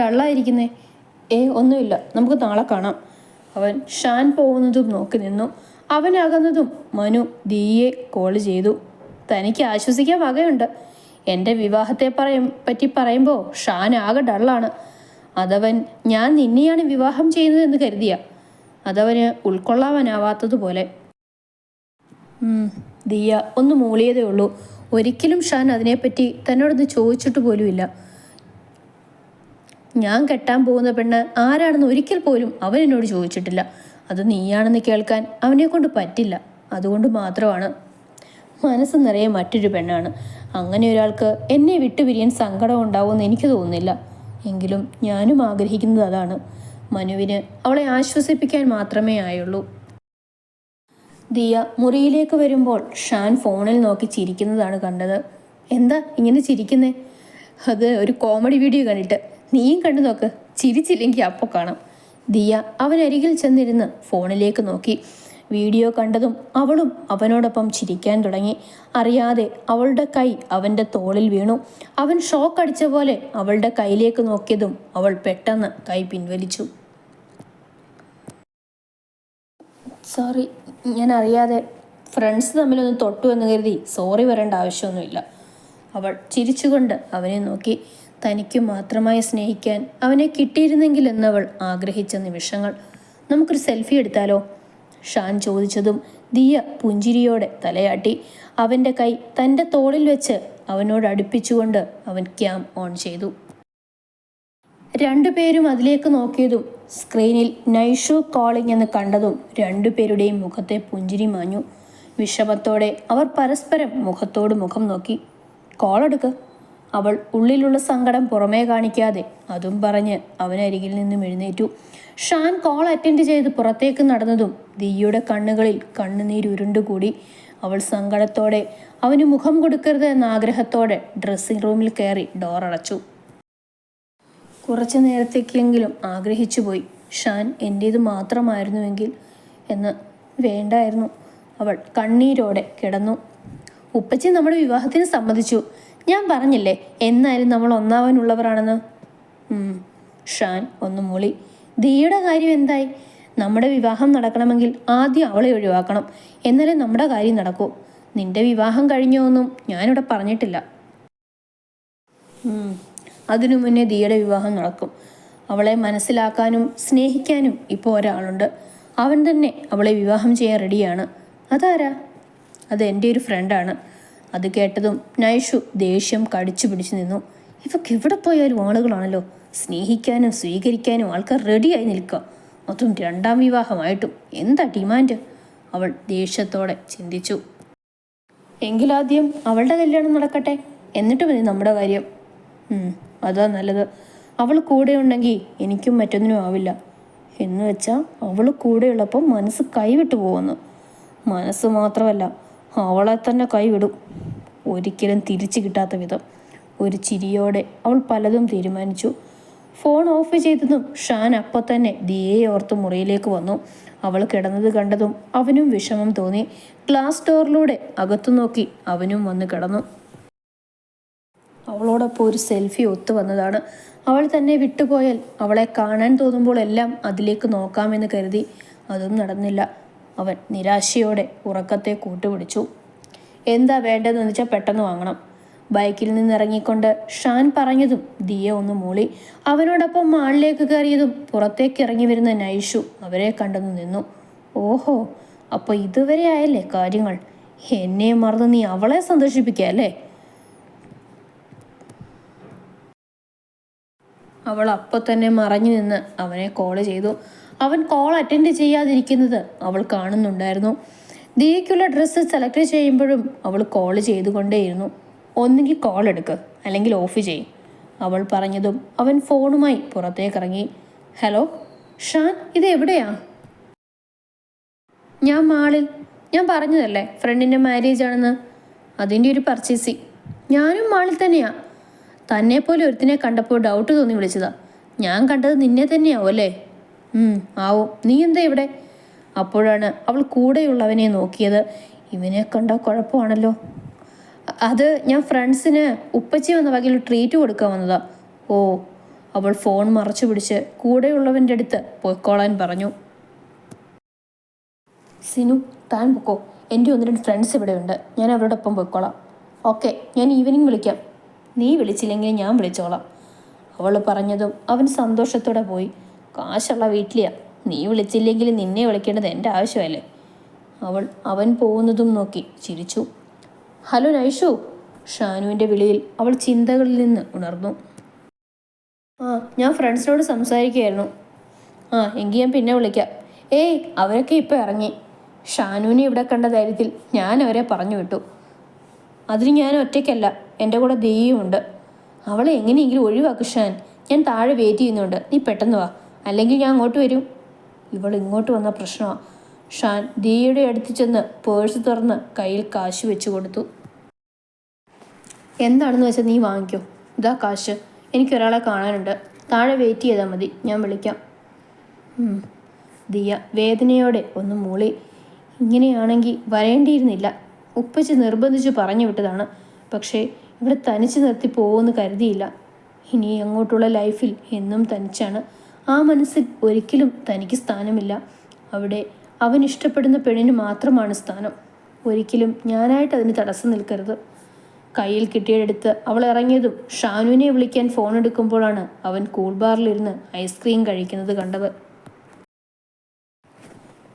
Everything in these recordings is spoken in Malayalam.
ഡള്ളായിരിക്കുന്നേ? ഏ ഒന്നുമില്ല. നമുക്ക് നാളെ കാണാം. അവൻ ഷാൻ പോകുന്നതും നോക്കി നിന്നു. അവനാകുന്നതും മനു ദിയെ കോൾ ചെയ്തു. തനിക്ക് ആശ്വസിക്കാൻ വകയുണ്ട്. എന്റെ വിവാഹത്തെ പറയും പറ്റി പറയുമ്പോൾ ഷാൻ ആകെ ഡള്ളാണ്. അതവൻ ഞാൻ നിന്നെയാണ് വിവാഹം ചെയ്യുന്നതെന്ന് കരുതിയ. അതവന് ഉൾക്കൊള്ളാവാനാവാത്തതുപോലെ. ദിയ ഒന്ന് മൂളിയതേ ഉള്ളൂ. ഒരിക്കലും ഷാൻ അതിനെപ്പറ്റി തന്നോടൊന്ന് ചോദിച്ചിട്ട് പോലുമില്ല. ഞാൻ കെട്ടാൻ പോകുന്ന പെണ്ണ് ആരാണെന്ന് ഒരിക്കൽ പോലും അവൻ എന്നോട് ചോദിച്ചിട്ടില്ല. അത് നീയാണെന്ന് കേൾക്കാൻ അവനെ കൊണ്ട് പറ്റില്ല. അതുകൊണ്ട് മാത്രമാണ്. മനസ്സ് നിറയെ മറ്റൊരു പെണ്ണാണ്. അങ്ങനെ ഒരാൾക്ക് എന്നെ വിട്ടുപിരിയാൻ സങ്കടം ഉണ്ടാവുമെന്ന് എനിക്ക് തോന്നുന്നില്ല. എങ്കിലും ഞാനും ആഗ്രഹിക്കുന്നത് അതാണ്. മനുവിന് അവളെ ആശ്വസിപ്പിക്കാൻ മാത്രമേ ആയുള്ളൂ. ദിയ മുറിയിലേക്ക് വരുമ്പോൾ ഷാൻ ഫോണിൽ നോക്കി ചിരിക്കുന്നതാണ് കണ്ടത്. എന്താ ഇങ്ങനെ ചിരിക്കുന്നേ? അത് ഒരു കോമഡി വീഡിയോ കണ്ടിട്ട്. നീയും കണ്ടു നോക്ക്. ചിരിച്ചില്ലെങ്കിൽ അപ്പോൾ കാണാം. ദിയ അവനരികിൽ ചെന്നിരുന്ന് ഫോണിലേക്ക് നോക്കി. വീഡിയോ കണ്ടതും അവളും അവനോടൊപ്പം ചിരിക്കാൻ തുടങ്ങി. അറിയാതെ അവളുടെ കൈ അവന്റെ തോളിൽ വീണു. അവൻ ഷോക്ക് അടിച്ച പോലെ അവളുടെ കൈയിലേക്ക് നോക്കിയതും അവൾ പെട്ടെന്ന് കൈ പിൻവലിച്ചു. സോറി ഞാൻ അറിയാതെ ഫ്രണ്ട്സ് തമ്മിലൊന്ന് തൊട്ടു എന്ന് കരുതി സോറി വരേണ്ട ആവശ്യമൊന്നുമില്ല. അവൾ ചിരിച്ചുകൊണ്ട് അവനെ നോക്കി. തനിക്ക് മാത്രമായി സ്നേഹിക്കാൻ അവനെ കിട്ടിയിരുന്നെങ്കിൽ എന്നവൾ ആഗ്രഹിച്ച നിമിഷങ്ങൾ. നമുക്കൊരു സെൽഫി എടുത്താലോ? ഷാൻ ചോദിച്ചതും ദിയ പുഞ്ചിരിയോടെ തലയാട്ടി. അവന്റെ കൈ തന്റെ തോളിൽ വെച്ച് അവനോട് അടുപ്പിച്ചുകൊണ്ട് അവൻ ക്യാം ഓൺ ചെയ്തു. രണ്ടുപേരും അതിലേക്ക് നോക്കിയതും സ്ക്രീനിൽ നൈഷു കോളിംഗ് എന്ന് കണ്ടതും രണ്ടുപേരുടെയും മുഖത്തെ പുഞ്ചിരി മാഞ്ഞു. വിഷമത്തോടെ അവർ പരസ്പരം മുഖത്തോട് മുഖം നോക്കി. കോളെടുക്ക് അവൾ ഉള്ളിലുള്ള സങ്കടം പുറമേ കാണിക്കാതെ അതും പറഞ്ഞ് അവനരികിൽ നിന്നും എഴുന്നേറ്റു. ഷാൻ കോൾ അറ്റൻഡ് ചെയ്ത് പുറത്തേക്ക് നടന്നതും ദിയുടെ കണ്ണുകളിൽ കണ്ണുനീരുരുണ്ടുകൂടി അവൾ സങ്കടത്തോടെ അവന് മുഖം കൊടുക്കരുത് എന്ന ആഗ്രഹത്തോടെ ഡ്രസ്സിംഗ് റൂമിൽ കയറി ഡോർ അടച്ചു. കുറച്ചു നേരത്തേക്കെങ്കിലും ആഗ്രഹിച്ചുപോയി ഷാൻ എന്റേത് മാത്രമായിരുന്നുവെങ്കിൽ എന്ന് വേണ്ടായിരുന്നു. അവൾ കണ്ണീരോടെ കിടന്നു. ഉപ്പച്ചി നമ്മുടെ വിവാഹത്തിന് സമ്മതിച്ചു. ഞാൻ പറഞ്ഞില്ലേ എന്നാലും നമ്മൾ ഒന്നാവാനുള്ളവരാണെന്ന്? ഷാൻ ഒന്ന് മൂളി. ദിയുടെ കാര്യം എന്തായി? നമ്മുടെ വിവാഹം നടക്കണമെങ്കിൽ ആദ്യം അവളെ ഒഴിവാക്കണം. എന്നാലേ നമ്മുടെ കാര്യം നടക്കൂ. നിന്റെ വിവാഹം കഴിഞ്ഞോ ഒന്നും ഞാനിവിടെ പറഞ്ഞിട്ടില്ല. അതിനു മുന്നേ ദിയുടെ വിവാഹം നടക്കും. അവളെ മനസ്സിലാക്കാനും സ്നേഹിക്കാനും ഇപ്പോൾ ഒരാളുണ്ട്. അവൻ തന്നെ അവളെ വിവാഹം ചെയ്യാൻ റെഡിയാണ് അതാരാ? അത് എന്റെ ഒരു ഫ്രണ്ടാണ് അത് കേട്ടതും നൈഷു ദേഷ്യം കടിച്ചു പിടിച്ചു നിന്നു. ഇവക്ക് എവിടെ പോയാലും ആളുകളാണല്ലോ. സ്നേഹിക്കാനും സ്വീകരിക്കാനും ആൾക്കാർ റെഡിയായി നിൽക്കുക. അതും രണ്ടാം വിവാഹമായിട്ടും. എന്താ ഡിമാൻഡ്? അവൾ ദേഷ്യത്തോടെ ചിന്തിച്ചു. എങ്കിലാദ്യം അവളുടെ കല്യാണം നടക്കട്ടെ. എന്നിട്ട് മതി നമ്മുടെ കാര്യം. അതാ നല്ലത്. അവൾ കൂടെ ഉണ്ടെങ്കിൽ എനിക്കും മറ്റൊന്നിനും ആവില്ല. എന്ന് വെച്ചാൽ അവൾ കൂടെയുള്ളപ്പോൾ മനസ്സ് കൈവിട്ടു പോകുന്നു. മനസ്സ് മാത്രമല്ല അവളെ തന്നെ കൈവിടും. ഒരിക്കലും തിരിച്ചു കിട്ടാത്ത വിധം. ഒരു ചിരിയോടെ അവൾ പലതും തീരുമാനിച്ചു. ഫോൺ ഓഫ് ചെയ്തതും ഷാൻ അപ്പോൾ തന്നെ ദിയെ ഓർത്ത് മുറിയിലേക്ക് വന്നു. അവൾ കിടന്നത് കണ്ടതും അവനും വിഷമം തോന്നി. ഗ്ലാസ് ഡോറിലൂടെ അകത്തു നോക്കി അവനും വന്ന് കിടന്നു. അവളോടൊപ്പം ഒരു സെൽഫി ഒത്തു വന്നതാണ്. അവൾ തന്നെ വിട്ടുപോയാൽ അവളെ കാണാൻ തോന്നുമ്പോൾ എല്ലാം അതിലേക്ക് നോക്കാമെന്ന് കരുതി. അതും നടന്നില്ല. അവൻ നിരാശയോടെ ഉറക്കത്തെ കൂട്ടുപിടിച്ചു. എന്താ വേണ്ടതെന്ന് വെച്ചാൽ പെട്ടെന്ന് വാങ്ങണം. ബൈക്കിൽ നിന്നിറങ്ങിക്കൊണ്ട് ഷാൻ പറഞ്ഞതും ദിയ ഒന്ന് മൂളി. അവനോടൊപ്പം മാളിലേക്ക് കയറിയതും പുറത്തേക്ക് ഇറങ്ങി വരുന്ന നൈഷു അവരെ കണ്ടെന്ന് നിന്നു. ഓഹോ അപ്പോൾ ഇതുവരെ ആയല്ലേ കാര്യങ്ങൾ? എന്നെ മറന്ന് നീ അവളെ സന്തോഷിപ്പിക്കുക അല്ലേ? അവൾ അപ്പോൾ തന്നെ മറഞ്ഞു നിന്ന് അവനെ കോൾ ചെയ്തു. അവൻ കോൾ അറ്റൻഡ് ചെയ്യാതിരിക്കുന്നത് അവൾ കാണുന്നുണ്ടായിരുന്നു. ദിയയ്ക്കുള്ള ഡ്രസ്സ് സെലക്ട് ചെയ്യുമ്പോഴും അവൾ കോൾ ചെയ്തുകൊണ്ടേയിരുന്നു. ഒന്നുകിൽ കോൾ എടുക്ക് അല്ലെങ്കിൽ ഓഫ് ചെയ്യും അവൾ പറഞ്ഞതും അവൻ ഫോണുമായി പുറത്തേക്കിറങ്ങി. ഹലോ ഷാൻ ഇത് എവിടെയാ? ഞാൻ മാളിൽ ഞാൻ പറഞ്ഞതല്ലേ ഫ്രണ്ടിന്റെ മാരേജ് ആണെന്ന്? അതിന്റെ ഒരു പർച്ചേസി ഞാനും മാളിൽ തന്നെയാ. തന്നെ പോലെ ഒരുത്തിനെ കണ്ടപ്പോൾ ഡൗട്ട് തോന്നി വിളിച്ചതാ. ഞാൻ കണ്ടത് നിന്നെ തന്നെയാവും അല്ലേ? ആവും. നീ എന്താ ഇവിടെ? അപ്പോഴാണ് അവൾ കൂടെയുള്ളവനെ നോക്കിയത്. ഇവനെ കണ്ട കുഴപ്പമാണല്ലോ. അത് ഞാൻ ഫ്രണ്ട്സിന് ഉപ്പച്ചി വന്ന വകയിൽ ട്രീറ്റ് കൊടുക്കാൻ വന്നതാ. ഓ അവൾ ഫോൺ മറച്ചു പിടിച്ച് കൂടെയുള്ളവന്റെ അടുത്ത് പൊയ്ക്കോളാൻ പറഞ്ഞു. സിനു താൻ പൊക്കോ. എന്റെ ഒന്ന് രണ്ട് ഫ്രണ്ട്സ് ഇവിടെ ഉണ്ട് ഞാൻ അവരുടെ ഒപ്പം പൊയ്ക്കോളാം. ഓക്കെ ഞാൻ ഈവനിങ് വിളിക്കാം. നീ വിളിച്ചില്ലെങ്കിൽ ഞാൻ വിളിച്ചോളാം. അവൾ പറഞ്ഞതും അവൻ സന്തോഷത്തോടെ പോയി. കാശുള്ള വീട്ടിലെയാ. നീ വിളിച്ചില്ലെങ്കിൽ നിന്നെ വിളിക്കേണ്ടത് എന്റെ ആവശ്യമല്ലേ? അവൾ അവൻ പോകുന്നതും നോക്കി ചിരിച്ചു. ഹലോ നൈഷു. ഷാനുവിന്റെ വിളിയിൽ അവൾ ചിന്തകളിൽ നിന്ന് ഉണർന്നു. ആ ഞാൻ ഫ്രണ്ട്സിനോട് സംസാരിക്കുകയായിരുന്നു. ആ എങ്കിൽ ഞാൻ പിന്നെ വിളിക്കാം. ഏയ് അവരൊക്കെ ഇപ്പോൾ ഇറങ്ങി. ഷാനുവിനെ ഇവിടെ കണ്ട ധൈര്യത്തിൽ ഞാൻ അവരെ പറഞ്ഞു വിട്ടു. അതിന് ഞാൻ ഒറ്റയ്ക്കല്ല എന്റെ കൂടെ ദെയ്യമുണ്ട് അവളെ എങ്ങനെയെങ്കിലും ഒഴിവാക്കു ഷാൻ. ഞാൻ താഴെ വെയിറ്റ് ചെയ്യുന്നുണ്ട്. നീ പെട്ടെന്ന് വാ. അല്ലെങ്കിൽ ഞാൻ അങ്ങോട്ട് വരും. ഇവൾ ഇങ്ങോട്ട് വന്ന പ്രശ്നമാണ് ഷാൻ ദീയുടെ അടുത്ത് ചെന്ന് പേഴ്സ് തുറന്ന് കയ്യിൽ കാശ് വെച്ച് കൊടുത്തു. എന്താണെന്ന് വെച്ചാൽ നീ വാങ്ങിക്കോ. ഇതാ കാശ്. എനിക്കൊരാളെ കാണാനുണ്ട്. താഴെ വെയിറ്റ് ചെയ്താൽ മതി. ഞാൻ വിളിക്കാം. ദിയ വേദനയോടെ ഒന്ന് മൂളി. ഇങ്ങനെയാണെങ്കിൽ വരേണ്ടിയിരുന്നില്ല. ഉപ്പച്ച് നിർബന്ധിച്ച് പറഞ്ഞു വിട്ടതാണ്. പക്ഷേ ഇവിടെ തനിച്ച് നിർത്തി പോകുമെന്ന് കരുതിയില്ല. ഇനി അങ്ങോട്ടുള്ള ലൈഫിൽ എന്നും തനിച്ചാണ്. ആ മനസ്സിൽ ഒരിക്കലും തനിക്ക് സ്ഥാനമില്ല. അവിടെ അവൻ ഇഷ്ടപ്പെടുന്ന പെണ്ണിന് മാത്രമാണ് സ്ഥാനം. ഒരിക്കലും ഞാനായിട്ട് അതിന് തടസ്സം നിൽക്കരുത്. കയ്യിൽ കിട്ടിയെടുത്ത് അവൾ ഇറങ്ങിയതും ഷാനുവിനെ വിളിക്കാൻ ഫോൺ എടുക്കുമ്പോഴാണ് അവൻ കൂൾ ബാറിലിരുന്ന് ഐസ്ക്രീം കഴിക്കുന്നത് കണ്ടത്.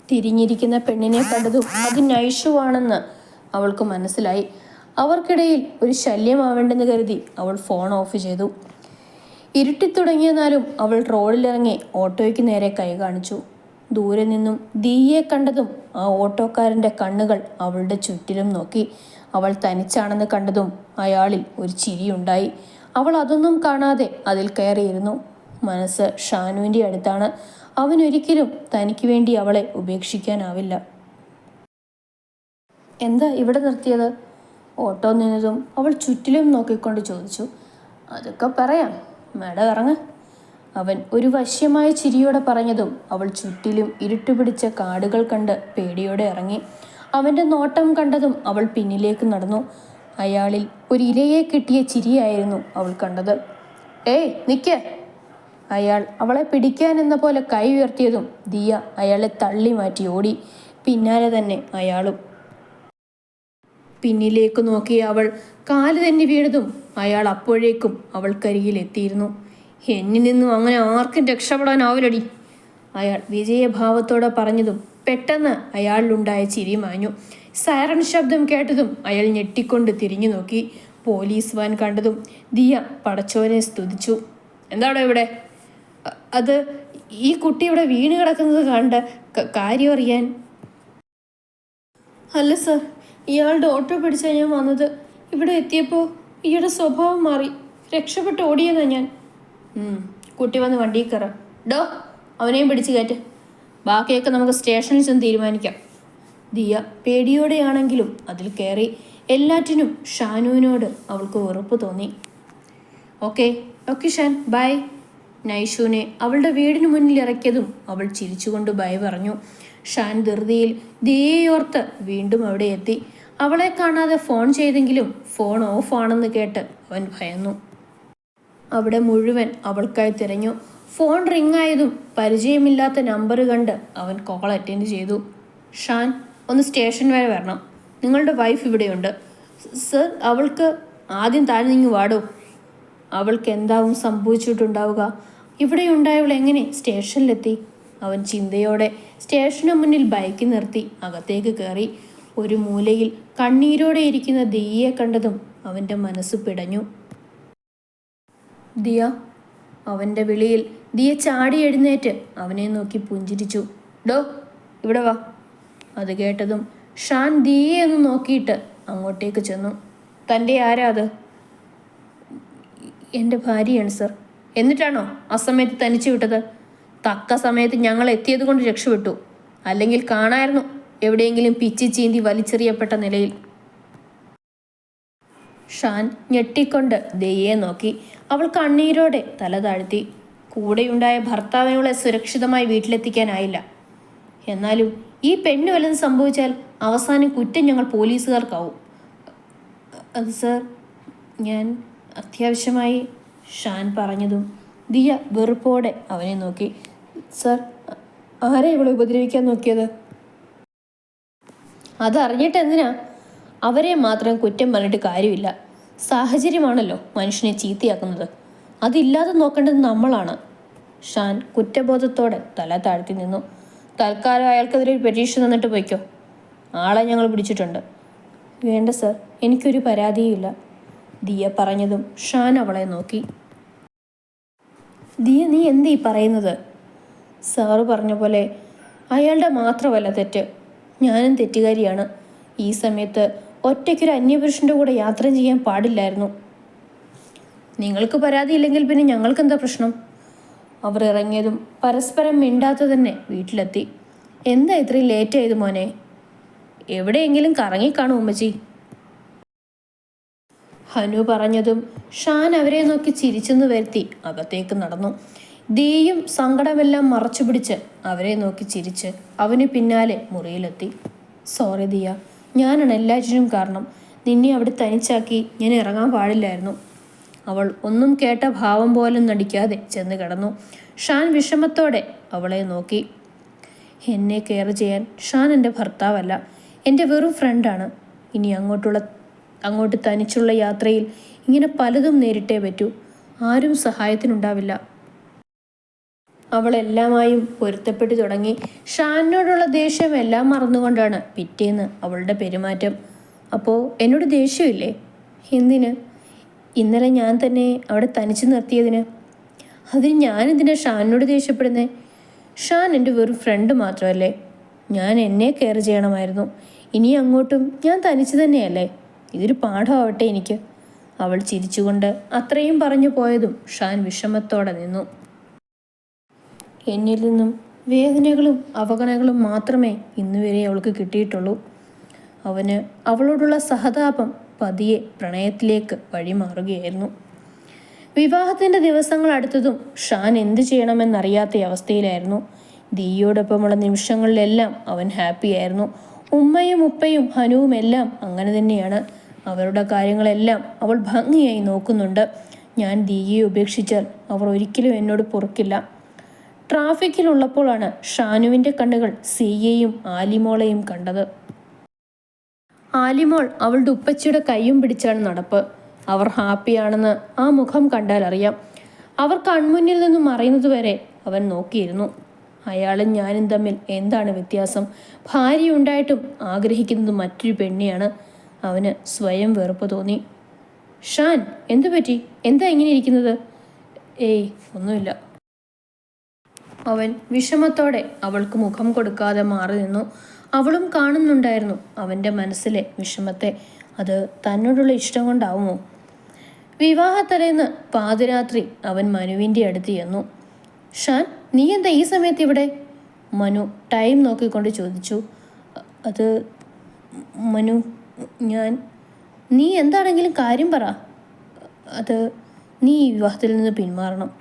തിരിഞ്ഞിരിക്കുന്ന പെണ്ണിനെ കണ്ടതും അത് നൈഷുവാണെന്ന് അവൾക്ക് മനസ്സിലായി. അവർക്കിടയിൽ ഒരു ശല്യമാവേണ്ടെന്ന് കരുതി അവൾ ഫോൺ ഓഫ് ചെയ്തു. ഇരുട്ടിത്തുടങ്ങിയെന്നാലും അവൾ റോഡിലിറങ്ങി ഓട്ടോയ്ക്ക് നേരെ കൈ കാണിച്ചു. ദൂരെ നിന്നും ദീയെ കണ്ടതും ആ ഓട്ടോക്കാരന്റെ കണ്ണുകൾ അവളുടെ ചുറ്റിലും നോക്കി. അവൾ തനിച്ചാണെന്ന് കണ്ടതും അയാളിൽ ഒരു ചിരിയുണ്ടായി. അവൾ അതൊന്നും കാണാതെ അതിൽ കയറിയിരുന്നു. മനസ്സ് ഷാനുവിന്റെ അടുത്താണ്. അവനൊരിക്കലും തനിക്ക് വേണ്ടി അവളെ ഉപേക്ഷിക്കാനാവില്ല. എന്താ ഇവിടെ നിർത്തിയത്? ഓട്ടോ നിന്നതും അവൾ ചുറ്റിലും നോക്കിക്കൊണ്ട് ചോദിച്ചു. അതൊക്കെ പറയാം. മേഡം ഇറങ്ങ് അവൻ ഒരു വശ്യമായ ചിരിയോടെ പറഞ്ഞതും അവൾ ചുറ്റിലും ഇരുട്ടുപിടിച്ച കാടുകൾ കണ്ട് പേടിയോടെ ഇറങ്ങി. അവന്റെ നോട്ടം കണ്ടതും അവൾ പിന്നിലേക്ക് നടന്നു. അയാളിൽ ഒരു ഇരയെ കിട്ടിയ ചിരിയായിരുന്നു അവൾ കണ്ടത്. ഏയ് നിൽക്കേ അയാൾ അവളെ പിടിക്കാൻ എന്ന പോലെ കൈ ഉയർത്തിയതും ദിയ അയാളെ തള്ളി മാറ്റി ഓടി. പിന്നാലെ തന്നെ അയാളും പിന്നിലേക്ക് നോക്കിയ അവൾ കാൽ തന്നെ വീണതും അയാൾ അപ്പോഴേക്കും അവൾക്കരികിൽ എത്തിയിരുന്നു. എന്നിൽ നിന്നും അങ്ങനെ ആർക്കും രക്ഷപ്പെടാനാവില്ലടി. അയാൾ വിജയഭാവത്തോടെ പറഞ്ഞതും പെട്ടെന്ന് അയാളിലുണ്ടായ ചിരി മാഞ്ഞു. സൈറൺ ശബ്ദം കേട്ടതും അയാൾ ഞെട്ടിക്കൊണ്ട് തിരിഞ്ഞു നോക്കി. പോലീസ് വാൻ കണ്ടതും ദിയ പടച്ചോനെ സ്തുതിച്ചു. എന്താണോ ഇവിടെ? അത് ഈ കുട്ടി ഇവിടെ വീണ് കിടക്കുന്നത് കണ്ട് കാര്യം അറിയാൻ? അല്ല സർ ഇയാളുടെ ഓട്ടോ പിടിച്ചാണ് ഞാൻ വന്നത്. ഇവിടെ എത്തിയപ്പോൾ ഇയാളുടെ സ്വഭാവം മാറി. രക്ഷപ്പെട്ട് ഓടിയതാ ഞാൻ. കുട്ടി വന്ന് വണ്ടി കയറാം. ഡോ അവനെയും പിടിച്ചു കയറ്റ്. ബാക്കിയൊക്കെ നമുക്ക് സ്റ്റേഷനിൽ ചെന്ന് തീരുമാനിക്കാം. ദിയ പേടിയോടെയാണെങ്കിലും അതിൽ കയറി എല്ലാറ്റിനും ഷാനുവിനോട് അവൾക്ക് ഉറപ്പ് തോന്നി. Okay okay Shan bye. നൈഷുവിനെ അവളുടെ വീടിന് മുന്നിൽ ഇറക്കിയതും അവൾ ചിരിച്ചുകൊണ്ട് ബൈ പറഞ്ഞു. ഷാൻ ധൃതിയിൽ ദിയയോർത്ത് വീണ്ടും അവിടെ എത്തി. അവളെ കാണാതെ ഫോൺ ചെയ്തെങ്കിലും ഫോൺ ഓഫ് ആണെന്ന് കേട്ട് അവൻ ഭയന്നു. അവിടെ മുഴുവൻ അവൾക്കായി തിരഞ്ഞു. ഫോൺ റിംഗ് ആയതും പരിചയമില്ലാത്ത നമ്പർ കണ്ട് അവൻ കോൾ അറ്റൻഡ് ചെയ്തു. ഷാൻ ഒന്ന് സ്റ്റേഷൻ വരെ വരണം. നിങ്ങളുടെ വൈഫ് ഇവിടെയുണ്ട്. സർ അവൾക്ക് ആദ്യം താഴെ നീങ്ങി വാടോ. അവൾക്ക് എന്താവും സംഭവിച്ചിട്ടുണ്ടാവുക? ഇവിടെ ഉണ്ടായവൾ എങ്ങനെ സ്റ്റേഷനിലെത്തി? അവൻ ചിന്തയോടെ സ്റ്റേഷന് മുന്നിൽ ബൈക്ക് നിർത്തി അകത്തേക്ക് കയറി. ഒരു മൂലയിൽ കണ്ണീരോടെ ഇരിക്കുന്ന ദിയെ കണ്ടതും അവന്റെ മനസ്സ് പിടഞ്ഞു. ദിയ അവന്റെ വിളിയിൽ ദിയ ചാടി എഴുന്നേറ്റ് അവനെ നോക്കി പുഞ്ചിരിച്ചു. ഡോ ഇവിടെ വാ അത് കേട്ടതും ഷാൻ ദിയെ ഒന്ന് നോക്കിയിട്ട് അങ്ങോട്ടേക്ക് ചെന്നു. തന്റെ ആരാ അത്? എന്റെ ഭാര്യയാണ് സർ. എന്നിട്ടാണോ അസമയത്ത് തനിച്ചു വിട്ടത്? തക്ക സമയത്ത് ഞങ്ങൾ എത്തിയത് കൊണ്ട് രക്ഷപ്പെട്ടു. അല്ലെങ്കിൽ കാണായിരുന്നു എവിടെയെങ്കിലും പിച്ചി ചീന്തി വലിച്ചെറിയപ്പെട്ട നിലയിൽ. ഷാൻ ഞെട്ടിക്കൊണ്ട് ദയ്യെ നോക്കി. അവൾ കണ്ണീരോടെ തല താഴ്ത്തി. കൂടെയുണ്ടായ ഭർത്താവിനോളെ സുരക്ഷിതമായി വീട്ടിലെത്തിക്കാനായില്ല. എന്നാലും ഈ പെണ്ണ് വല്ലതും സംഭവിച്ചാൽ അവസാനം കുറ്റം ഞങ്ങൾ പോലീസുകാർക്കാവും. അത് സർ ഞാൻ അത്യാവശ്യമായി ഷാൻ പറഞ്ഞതും ദിയ വെറുപ്പോടെ അവനെ നോക്കി. സർ ആരെ ഇവളെ ഉപദ്രവിക്കാൻ നോക്കിയത്? അതറിഞ്ഞിട്ട് എന്തിനാ? അവരെ മാത്രം കുറ്റം പറഞ്ഞിട്ട് കാര്യമില്ല. സാഹചര്യമാണല്ലോ മനുഷ്യനെ ചീത്തയാക്കുന്നത്. അതില്ലാതെ നോക്കേണ്ടത് നമ്മളാണ്. ഷാൻ കുറ്റബോധത്തോടെ തല താഴ്ത്തി നിന്നു. തൽക്കാലം അയാൾക്കെതിരെ ഒരു പെറ്റീഷൻ തന്നിട്ട് പോയിക്കോ. ആളെ ഞങ്ങൾ പിടിച്ചിട്ടുണ്ട്. വേണ്ട സർ എനിക്കൊരു പരാതിയുമില്ല ദിയ പറഞ്ഞതും ഷാൻ അവളെ നോക്കി. ദിയ നീ എന്തീ പറയുന്നത്? സാറ് പറഞ്ഞ പോലെ അയാളുടെ മാത്രമല്ല തെറ്റ്. ഞാനും തെറ്റുകാരിയാണ്. ഈ സമയത്ത് ഒറ്റയ്ക്കൊരു അന്യപുരുഷന്റെ കൂടെ യാത്ര ചെയ്യാൻ പാടില്ലായിരുന്നു. നിങ്ങൾക്ക് പരാതിയില്ലെങ്കിൽ പിന്നെ ഞങ്ങൾക്ക് എന്താ പ്രശ്നം? അവർ ഇറങ്ങിയതും പരസ്പരം മിണ്ടാത്ത തന്നെ വീട്ടിലെത്തി. എന്താ ഇത്രയും ലേറ്റ് ആയത് മോനെ? എവിടെയെങ്കിലും കറങ്ങിക്കാണും ഉമ്മച്ചി. ഹനു പറഞ്ഞതും ഷാൻ അവരെ നോക്കി ചിരിച്ചെന്ന് വരുത്തി അകത്തേക്ക് നടന്നു. ദിയയും സങ്കടമെല്ലാം മറച്ചു പിടിച്ച് അവരെ നോക്കി ചിരിച്ച് അവന് പിന്നാലെ മുറിയിലെത്തി. സോറി ദിയ ഞാനാണ് എല്ലാറ്റിനും കാരണം. നിന്നെ അവിടെ തനിച്ചാക്കി ഞാൻ ഇറങ്ങാൻ പാടില്ലായിരുന്നു. അവൾ ഒന്നും കേട്ട ഭാവം പോലും നടിക്കാതെ ചെന്ന് കിടന്നു. ഷാൻ വിഷമത്തോടെ അവളെ നോക്കി. എന്നെ കെയർ ചെയ്യാൻ ഷാൻ എന്റെ ഭർത്താവല്ല. എന്റെ വെറും ഫ്രണ്ടാണ് ഇനി അങ്ങോട്ടുള്ള അങ്ങോട്ട് തനിച്ചുള്ള യാത്രയിൽ ഇങ്ങനെ പലതും നേരിട്ടേ പറ്റൂ. ആരും സഹായത്തിനുണ്ടാവില്ല. അവൾ എല്ലാമായും പൊരുത്തപ്പെട്ടു തുടങ്ങി. ഷാനിനോടുള്ള ദേഷ്യം എല്ലാം മറന്നുകൊണ്ടാണ് പിറ്റേന്ന് അവളുടെ പെരുമാറ്റം. അപ്പോൾ എന്നോട് ദേഷ്യമില്ലേ? എന്തിന്? ഇന്നലെ ഞാൻ തന്നെ അവിടെ തനിച്ച് നിർത്തിയതിന്. അതിന് ഞാനെന്തിനാ ഷാനിനോട് ദേഷ്യപ്പെടുന്നേ? ഷാൻ എന്റെ വെറും ഫ്രണ്ട് മാത്രമല്ലേ? ഞാൻ എന്നെ കെയർ ചെയ്യണമായിരുന്നു. ഇനി അങ്ങോട്ടും ഞാൻ തനിച്ച് തന്നെയല്ലേ? ഇതൊരു പാഠമാവട്ടെ എനിക്ക്. അവൾ ചിരിച്ചുകൊണ്ട് അത്രയും പറഞ്ഞു പോയതും ഷാൻ വിഷമത്തോടെ നിന്നു. എന്നിൽ നിന്നും വേദനകളും അവഗണനകളും മാത്രമേ ഇന്നുവരെ അവൾക്ക് കിട്ടിയിട്ടുള്ളൂ. അവന് അവളോടുള്ള സഹതാപം പതിയെ പ്രണയത്തിലേക്ക് വഴിമാറുകയായിരുന്നു. വിവാഹത്തിന്റെ ദിവസങ്ങൾ അടുത്തതും ഷാൻ എന്തു ചെയ്യണമെന്നറിയാത്ത അവസ്ഥയിലായിരുന്നു. ദിയോടൊപ്പമുള്ള നിമിഷങ്ങളിലെല്ലാം അവൻ ഹാപ്പിയായിരുന്നു ഉമ്മയും ഉപ്പയും ഹനുവും എല്ലാം അങ്ങനെ തന്നെയാണ്. അവരുടെ കാര്യങ്ങളെല്ലാം അവൾ ഭംഗിയായി നോക്കുന്നുണ്ട്. ഞാൻ ദിയെ ഉപേക്ഷിച്ചാൽ അവർ ഒരിക്കലും എന്നോട് പൊറുക്കില്ല. ട്രാഫിക്കിലുള്ളപ്പോഴാണ് ഷാനുവിന്റെ കണ്ണുകൾ സിയെയും ആലിമോളെയും കണ്ടത്. ആലിമോൾ അവളുടെ ഉപ്പച്ചിയുടെ കൈയും പിടിച്ചാണ് നടപ്പ്. അവർ ഹാപ്പിയാണെന്ന് ആ മുഖം കണ്ടാൽ അറിയാം. അവർ കൺമുന്നിൽ നിന്നും മറയുന്നതുവരെ അവൻ നോക്കിയിരുന്നു. അയാളും ഞാനും തമ്മിൽ എന്താണ് വ്യത്യാസം? ഭാര്യ ഉണ്ടായിട്ടും ആഗ്രഹിക്കുന്നത് മറ്റൊരു പെണ്ണിയാണ്. അവന് സ്വയം വെറുപ്പ് തോന്നി. ഷാൻ എന്തു പറ്റി എന്താ ഇങ്ങനെ ഇരിക്കുന്നത്? ഏയ് ഒന്നുമില്ല. അവൻ വിഷമത്തോടെ അവൾക്ക് മുഖം കൊടുക്കാതെ മാറി നിന്നു. അവളും കാണുന്നുണ്ടായിരുന്നു അവന്റെ മനസ്സിലെ വിഷമത്തെ. അത് തന്നോടുള്ള ഇഷ്ടം കൊണ്ടാവുമോ? വിവാഹ വിവാഹത്തലേന്ന് പാതിരാത്രി അവൻ മനുവിന്റെ അടുത്ത് ചെന്നു. ഷാൻ നീ എന്താ ഈ സമയത്ത് ഇവിടെ? മനു ടൈം നോക്കിക്കൊണ്ട് ചോദിച്ചു. അത് മനു ഞാൻ നീ എന്താണെങ്കിലും കാര്യം പറ. അത് നീ ഈ വിവാഹത്തിൽ നിന്ന് പിന്മാറണം.